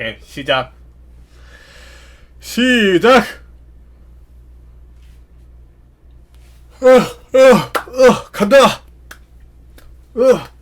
오케이 시작. 시작! 어어어 간다! 어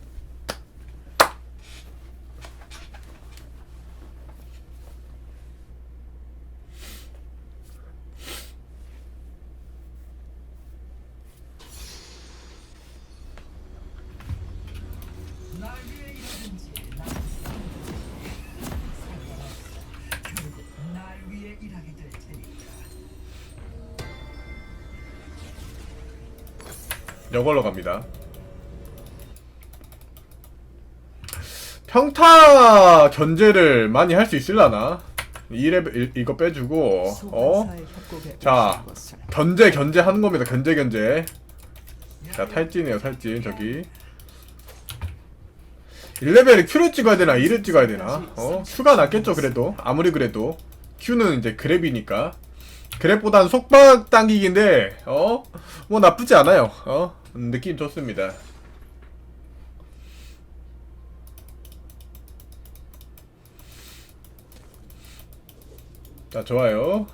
이걸로 갑니다. 평타 견제를 많이 할 수 있을라나? 2레벨 이거 빼주고 어? 자 견제 견제 하는 겁니다. 견제 견제. 자 탈진이에요 탈진 저기. 1레벨에 Q를 찍어야 되나 2를 찍어야 되나? 어? Q가 낫겠죠 그래도 아무리 그래도 Q는 이제 그랩이니까 그랩보단 속박 당기기인데 어? 뭐 나쁘지 않아요 어? 느낌 좋습니다 자 좋아요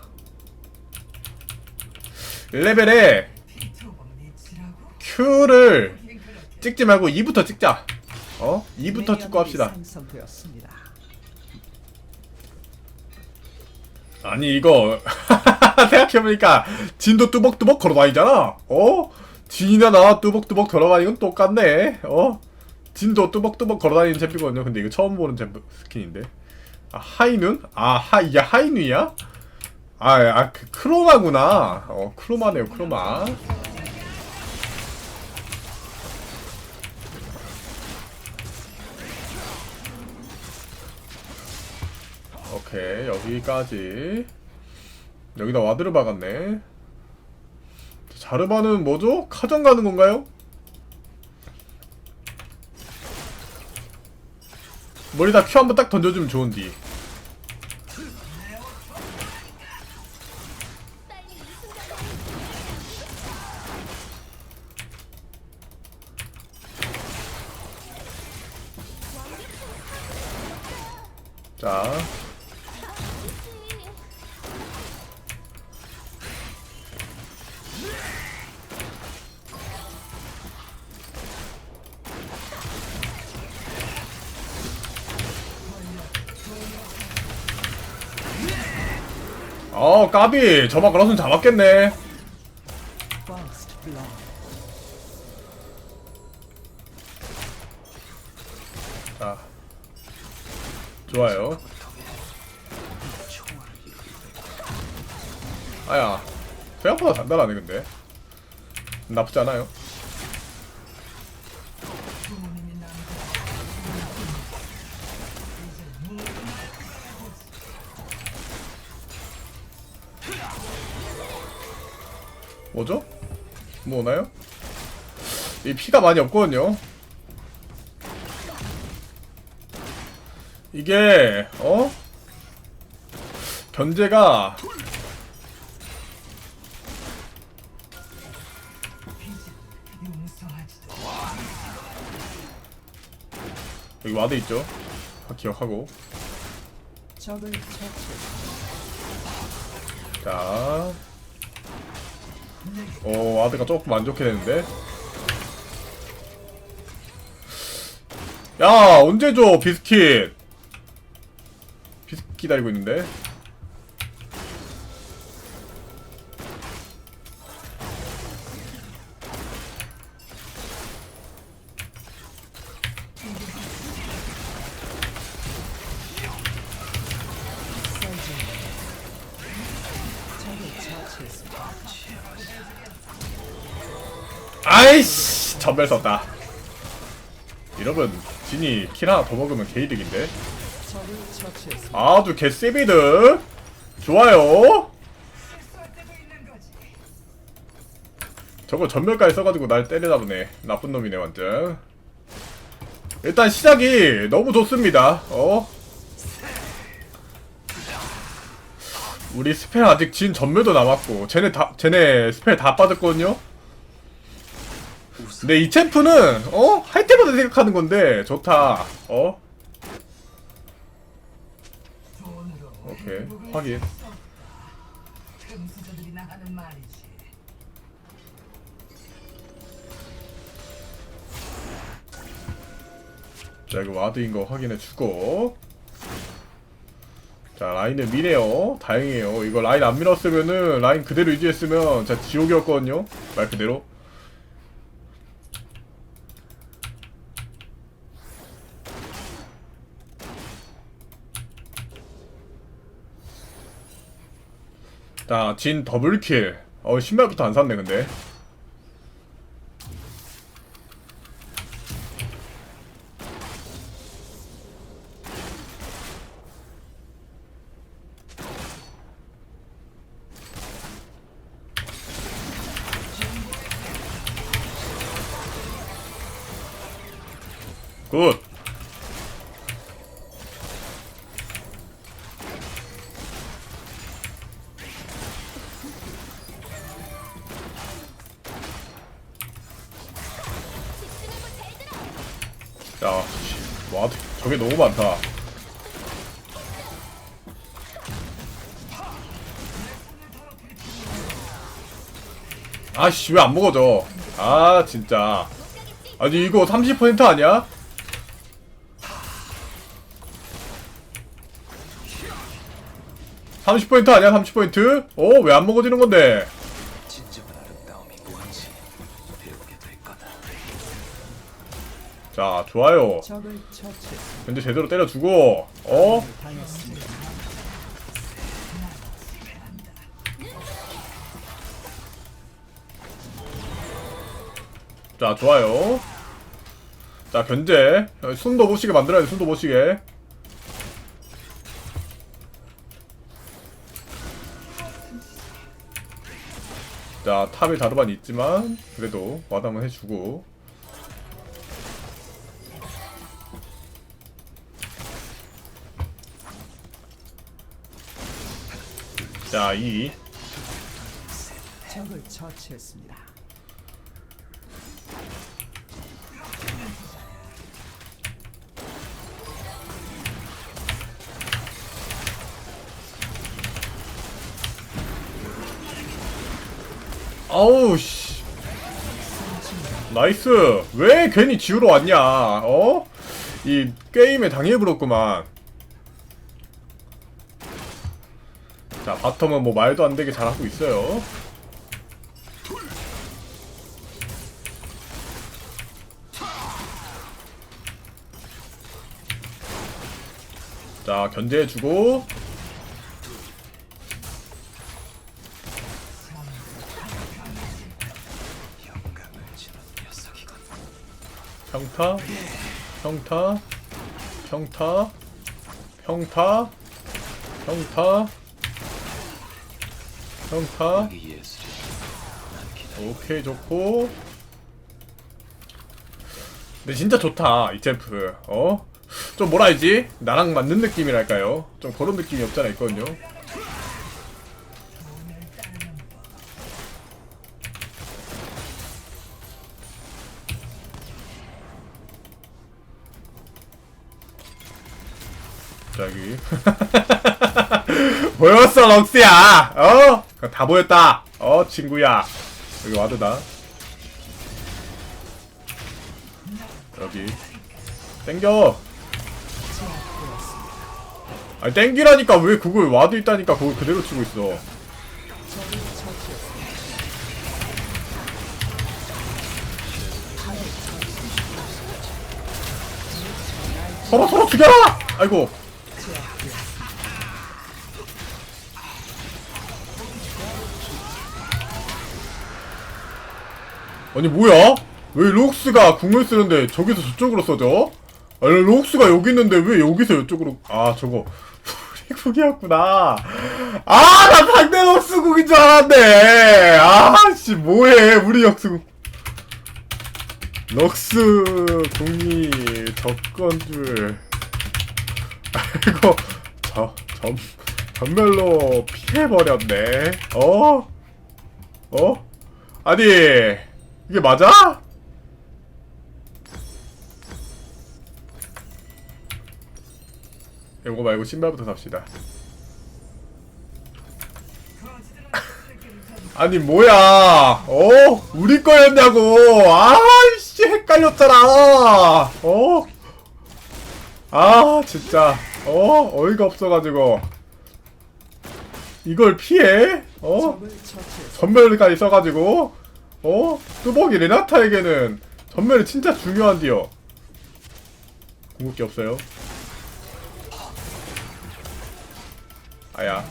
1레벨에 피토범니치라고? Q를 찍지 말고 2부터 찍자 어? 2부터 찍고 합시다. 아니 이거 생각해보니까 진도 뚜벅뚜벅 걸어다니잖아 어? 진이나 나와 뚜벅뚜벅 걸어다니는 건 똑같네. 어? 진도 뚜벅뚜벅 걸어다니는 챔피거든요. 근데 이거 처음 보는 챔프 스킨인데. 아 하이눈? 아 하, 이게 하이눈이야? 아, 아, 그 크로마구나. 어 크로마네요 크로마. 오케이 여기까지. 여기다 와드를 박았네 자르바는 뭐죠? 카정 가는 건가요? 머리다 큐 한번 딱 던져주면 좋은디 자 까비 저만 걸었으면 잡았겠네. 자 좋아요. 아야 생각보다 단단하네 근데. 나쁘지 않아요 뭐죠? 뭐 오나요? 이 피가 많이 없거든요 이게 어? 견제가 여기 와드 있죠? 다 기억하고. 자. 오, 와드가 조금 안 좋게 되는데. 야, 언제 줘, 비스킷. 비스킷 기다리고 있는데. 전멸 썼다. 이러면 진이 킬 하나 더 먹으면 개이득인데. 아주 개세비드. 좋아요. 저거 전멸까지 써가지고 날 때려잡네. 나쁜 놈이네 완전. 일단 시작이 너무 좋습니다. 어? 우리 스펠 아직 진 전멸도 남았고 쟤네 다 쟤네 스펠 다 빠졌거든요. 근데 이 챔프는 어? 할 때마다 생각하는 건데 좋다. 어? 오케이 확인. 자 이거 와드인 거 확인해 주고 자 라인을 미네요 다행이에요 이거 라인 안 밀었으면은 라인 그대로 유지했으면 진짜 지옥이었거든요 말 그대로 자 진 더블킬. 어 신발부터 안 샀네 근데 야, 씨, 와, 저게 너무 많다. 아씨, 왜 안 먹어져? 아, 진짜. 아니, 이거 30% 아니야? (30% 아니야 30% 어? 왜 안 먹어지는 건데? 좋아요. 근데 제대로 때려주고 어? 자 좋아요. 자 견제. 어, 숨도 못 쉬게 만들어야 돼 숨도 못 쉬게. 자 탑에 다르반 있지만 그래도 한번 해주고 자2 적을 처치했습니다. 아우 씨 나이스 왜 괜히 지우러 왔냐 어? 이 게임에 당해버렸구만 자 바텀은 뭐 말도 안 되게 잘하고 있어요 자 견제해주고. 평타 평타 평타 평타 평타 평타. 오케이 좋고. 근데 진짜 좋다 이 챔프. 어? 좀 뭐라 해야지? 나랑 맞는 느낌이랄까요? 좀 그런 느낌이 없잖아 있거든요. 자 여기. 보였어 럭스야? 어? 다 보였다. 어 친구야. 여기 와드다 여기. 땡겨. 아니 땡기라니까 왜 그걸 와드 있다니까 그걸 그대로 치고 있어. 서로 서로 죽여라! 아이고 아니 뭐야? 왜 록스가 궁을 쓰는데 저기서 저쪽으로 써져? 아니 록스가 여기 있는데 왜 여기서 이쪽으로 아 저거 우리 궁이었구나 아 나 상대 궁인 줄 알았네 아 씨 뭐해 우리 역스 럭스 궁이 적건 줄 아이고 저 전, 전멸로 피해버렸네 어? 어? 아니 이게 맞아? 이거 말고 신발부터 삽시다. 아니 뭐야? 어? 우리 거였냐고? 아씨 헷갈렸잖아. 어? 아 진짜 어 어이가 없어가지고 이걸 피해? 어? 전멸까지 써가지고 어? 뚜벅이 레나타에게는 전멸이 진짜 중요한디요. 궁극기 없어요? 아야.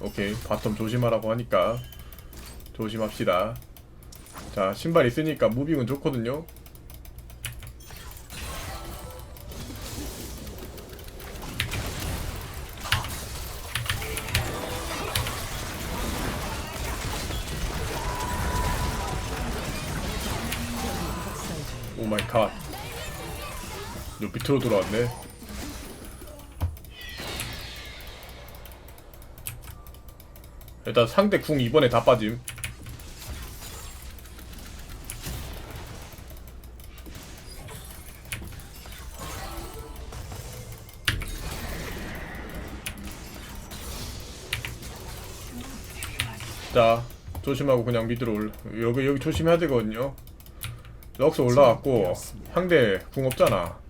오케이. 바텀 조심하라고 하니까 조심합시다. 자 신발 있으니까 무빙은 좋거든요 밑으로 돌아왔네. 일단 상대 궁 이번에 다 빠짐. 자, 조심하고 그냥 미드로 올. 여기 여기 조심해야 되거든요. 럭스 올라왔고 상대 궁 없잖아.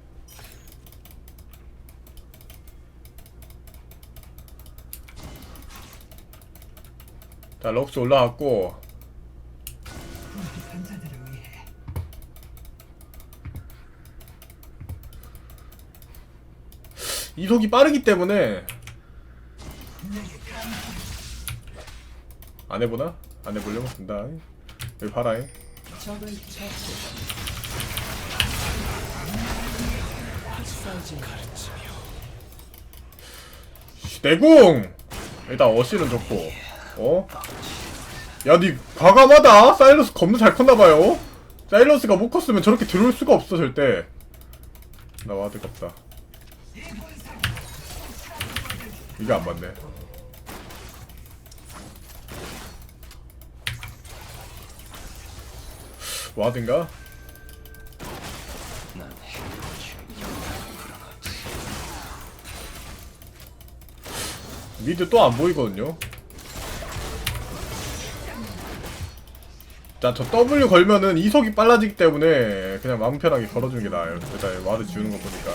자 럭스 올라왔고 이속이 빠르기 때문에 안 해보나? 안 해보려면 된다. 여기. 학살진 내궁! 일단 어실은 좋고 어? 야니 과감하다 사일러스 겁나 잘 컸나봐요 사일러스가 못 컸으면 저렇게 들어올 수가 없어 절대 나 와드 없다 이게 안 맞네 불어넣지. 미드 또 안 보이거든요. 자, 저 W 걸면은 이속이 빨라지기 때문에 그냥 마음 편하게 걸어주는 게 나아요. 일단 와드 지우는 거 보니까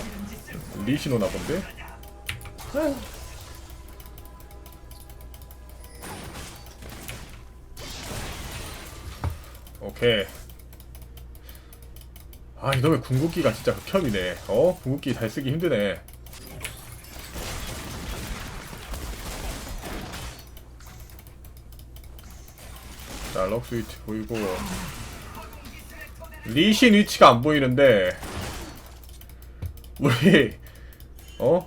리시노나 본데. 오케이. 아, 이놈의 궁극기가 진짜 극혐이네. 어? 궁극기 잘 쓰기 힘드네. 자, 럭스 위치 보이고 리신 위치가 안 보이는데 우리 어?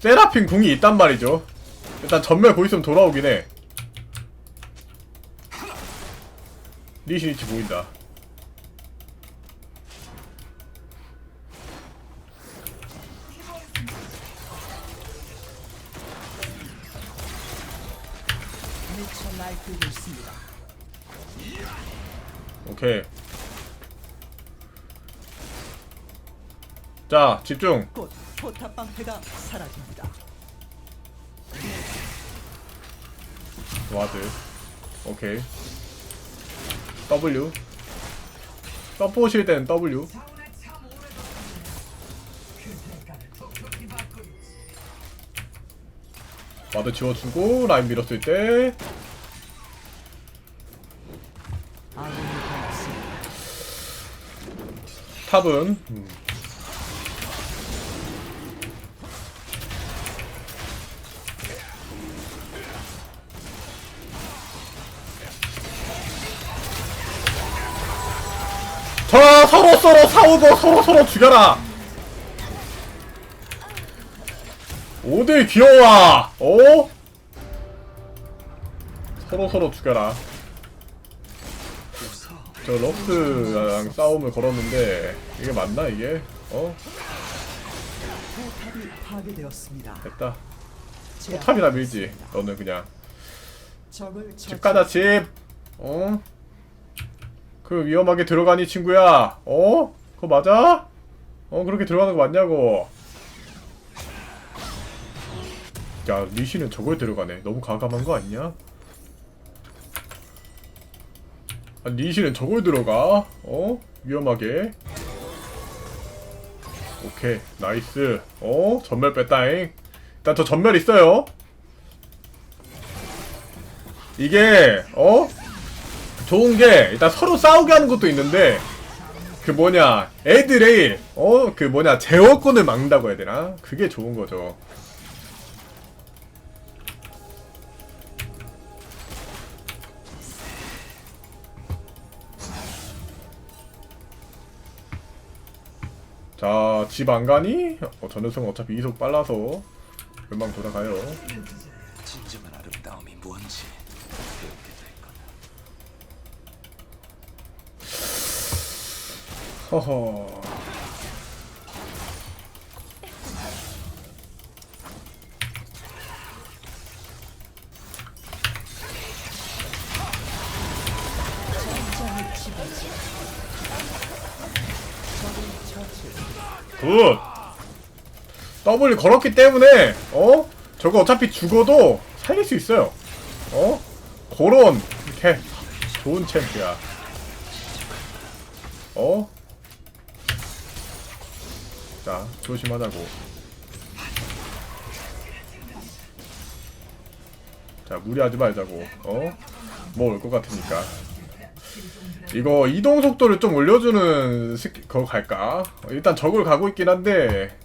세라핀 궁이 있단 말이죠. 일단 전멸 곧 있으면 돌아오긴 해. 리신 위치 보인다. 오케이. 자, 집중. 곧 포탑 방패가 사라집니다. 와드 오케이 W 서포실 때는 W 와드 지워주고 라인 밀었을 때. 탑은 음. 저 서로 서로 싸우고 서로 서로 죽여라. 오들 귀여워. 어? 서로 서로 죽여라. 저 럭스랑 싸움을 걸었는데 이게 맞나 이게? 어? 됐다. 제압 포탑이나 밀지. 너는 그냥 집 가자 집. 어? 그 위험하게 들어가니 친구야. 어? 그거 맞아? 어 그렇게 들어가는 거 맞냐고. 야 리시는 저걸 들어가네. 너무 과감한 거 아니냐? 아, 리시는 저걸 들어가? 어? 위험하게. 오케이 나이스. 어? 전멸 뺐다잉. 일단 저 전멸 있어요. 이게 어 좋은 게 일단 서로 싸우게 하는 것도 있는데 그 뭐냐 애들이 어그 뭐냐 제어권을 막는다고 해야 되나 그게 좋은 거죠. 자, 집 안 가니? 어, 저 녀석은 어차피 이속 빨라서 금방 돌아가요. 진정한 아름다움이 뭔지 배우게 될 거다. 허허. 더블 걸었기 때문에 어 저거 어차피 죽어도 살릴 수 있어요. 어 그런 이렇게 좋은 챔프야. 어? 자 조심하자고. 자 무리하지 말자고. 어? 뭐 올 것 같으니까. 이거 이동 속도를 좀 올려주는 스킬 그거 갈까? 어, 일단 저걸 가고 있긴 한데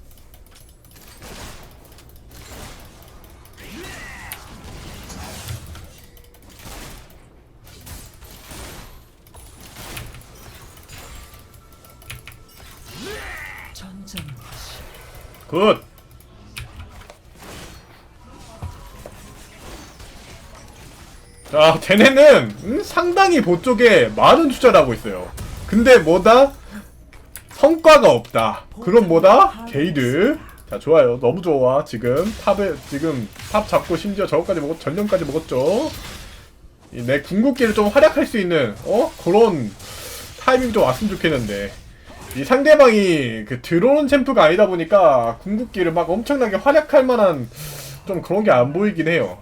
굿. 자, 쟤네는 음, 상당히 보쪽에 많은 투자를 하고 있어요. 근데 뭐다? 성과가 없다. 그럼 뭐다? 게이드. 자, 좋아요. 너무 좋아. 지금 탑에 지금 탑 잡고 심지어 저거까지 먹었 전령까지 먹었죠. 이내 궁극기를 좀 활약할 수 있는 어 그런 타이밍 좀 왔으면 좋겠는데 이 상대방이 그 들어오는 챔프가 아니다 보니까 궁극기를 막 엄청나게 활약할 만한 좀 그런 게 안 보이긴 해요.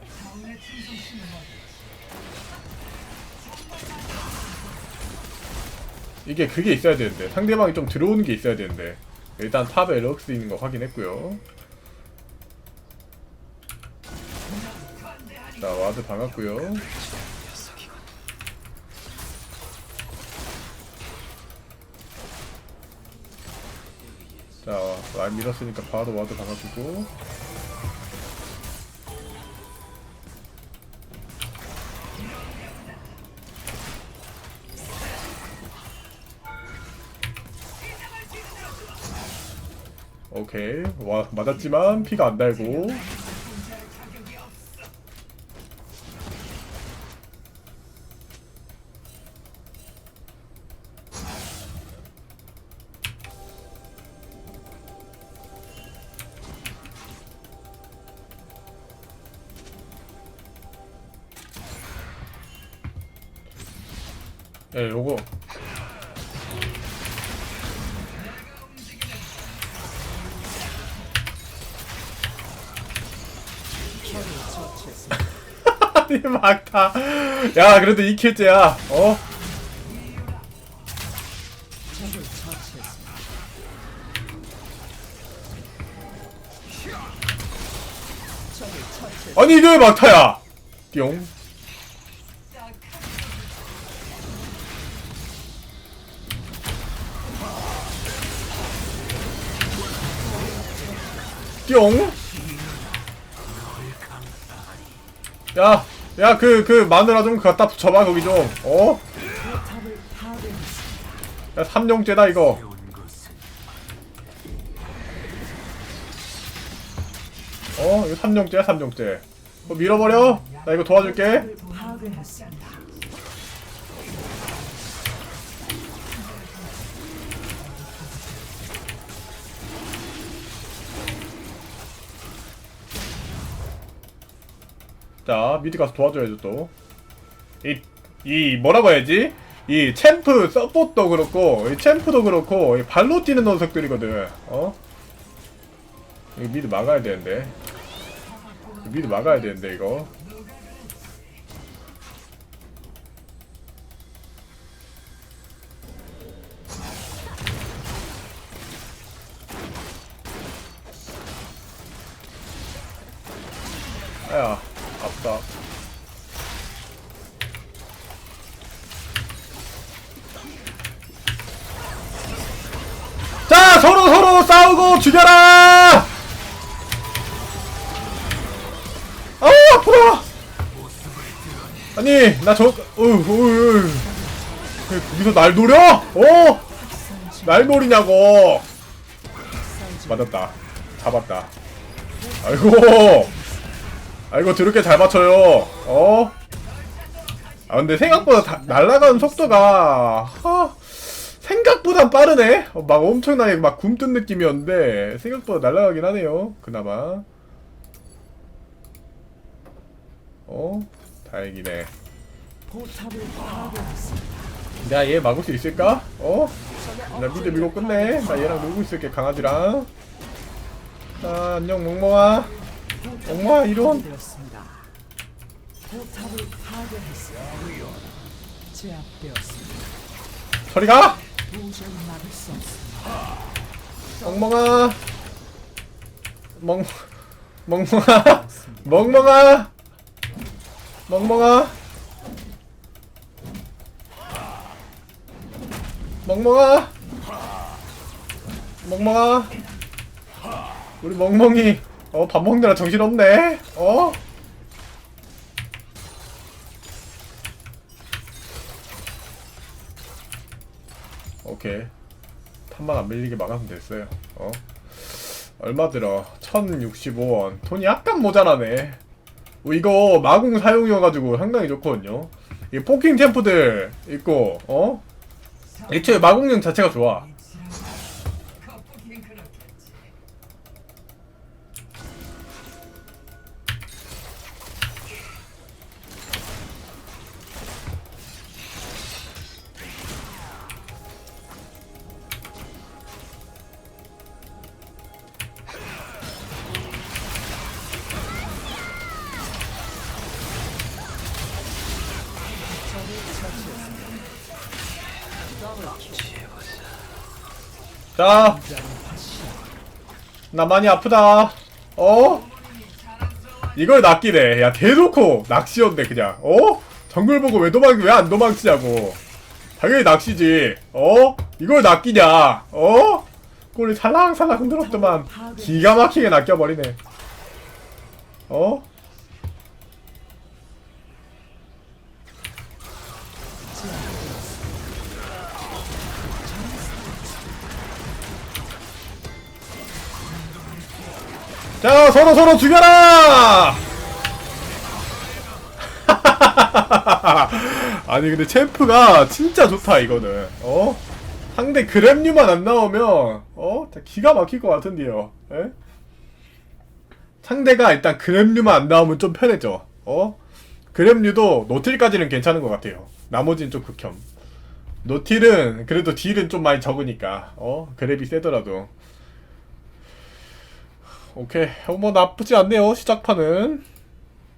이게 그게 있어야 되는데 상대방이 좀 들어오는 게 있어야 되는데 일단 탑에 럭스 있는 거 확인했고요. 자 와드 박았고요. 자 라인 밀었으니까 바로 와드 박아주고. 오케이. 와 맞았지만 피가 안 달고 예 요거. 막다. 야 그래도 2킬째야. 어? 아니 이게 왜 막타야? 뿅 뿅 야, 야, 그, 그, 마누라 좀 갖다 붙여봐, 거기 좀. 어? 야, 삼룡째다, 이거. 어? 이거 삼룡째야, 삼룡째. 어, 밀어버려? 나 이거 도와줄게. 자, 자 미드 가서 도와줘야죠 또 이 이 뭐라고 해야지? 이 챔프 서폿도 그렇고 이 챔프도 그렇고 이 발로 뛰는 녀석들이거든. 어? 이거 미드 막아야 되는데. 미드 막아야 되는데 이거 죽여라! 아우 아프다! 아니 나저 으으 여기서 날 노려? 어? 날 노리냐고! 맞았다. 잡았다. 아이고. 아이고 드럽게 잘 맞춰요. 어? 아 근데 생각보다 다, 날아가는 속도가 하, 생각보단 빠르네 어, 막 엄청나게 막 굼뜬 느낌이었는데 생각보다 날아가긴 하네요 그나마 어? 다행이네. 내가 얘 막을 수 있을까? 어? 나 미드 밀고 끝내 나 얘랑 놀고 있을게 강아지랑 자 안녕 멍멍아 멍멍아 이런. 제압되었습니다. 저리 가 멍멍아. 멍 멍멍아. 멍멍아. 멍멍아. 멍멍아. 멍멍아. 우리 멍멍이. 어 밥 먹느라 정신없네. 어 오케이 탄만 안 밀리게 막으면 됐어요. 어? 얼마 들어? 1065원. 돈이 약간 모자라네. 어, 이거 마공 사용이어가지고 상당히 좋거든요. 이 포킹 템프들 있고, 어? 애초에 마공력 자체가 좋아. 자, 나 많이 아프다. 어? 이걸 낚이네. 야, 대놓고 낚시였네, 그냥. 어? 정글 보고 왜 도망, 왜 안 도망치냐고. 당연히 낚시지. 어? 이걸 낚이냐. 어? 꼬리 살랑살랑 흔들었더만. 기가 막히게 낚여버리네. 어? 자, 서로 서로 죽여라! 아니 근데 챔프가 진짜 좋다 이거는. 어? 상대 그램류만 안 나오면 어? 기가 막힐 것 같은데요. 예? 상대가 일단 그램류만 안 나오면 좀 편해져. 어? 그램류도 노틸까지는 괜찮은 것 같아요. 나머지는 좀 극혐. 노틸은 그래도 딜은 좀 많이 적으니까. 어? 그랩이 세더라도 오케이. 어, 뭐 나쁘지 않네요 시작판은